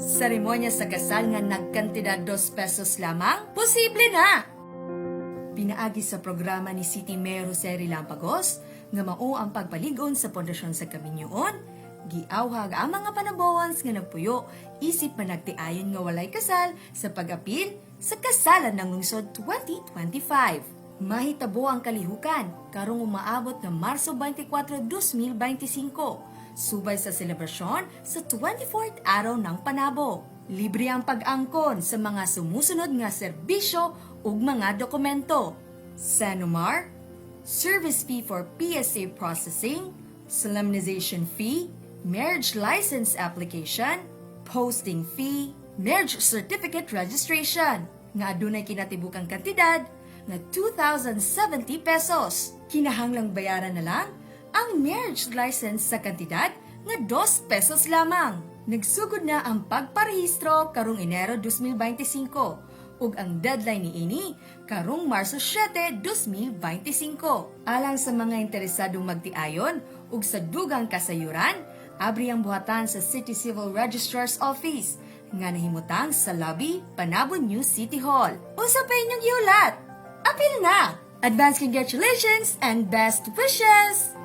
Seremonya sa kasal nga nagkantidad 2 pesos lamang? Posible na! Pinaagi sa programa ni City Mayor Jose Rilampagos nga mao ang pagpaligon sa pundasyon sa Kaminyoon, giawhag ang mga panabowans nga nagpuyo isip managtiayon nga walay kasal sa pag-apil sa kasalan ng lungsod 2025. Mahitabo ang kalihukan karong umaabot ng Marso 24, 2025 subay sa selebrasyon sa 24th araw ng panabo. Libre ang pag-angkon sa mga sumusunod nga serbisyo ug mga dokumento. Sanumar, service fee for PSA processing, solemnization fee, marriage license application, posting fee, marriage certificate registration, nga adunay kinatibukang kantidad nga 2,070 pesos. Kinahanglang bayaran na lang ang marriage license sa kantidad nga 2 pesos lamang. Nagsugod na ang pagparehistro karong Enero 2025 ug ang deadline ni ini karong Marso 7, 2025. Alang sa mga interesadong magtiayon ug sa dugang kasayuran, abri ang buhatan sa City Civil Registrar's Office nga nahimutang sa lobby Panabo New City Hall. Usa pa inyong giulat. Apil na! Advance congratulations and best wishes!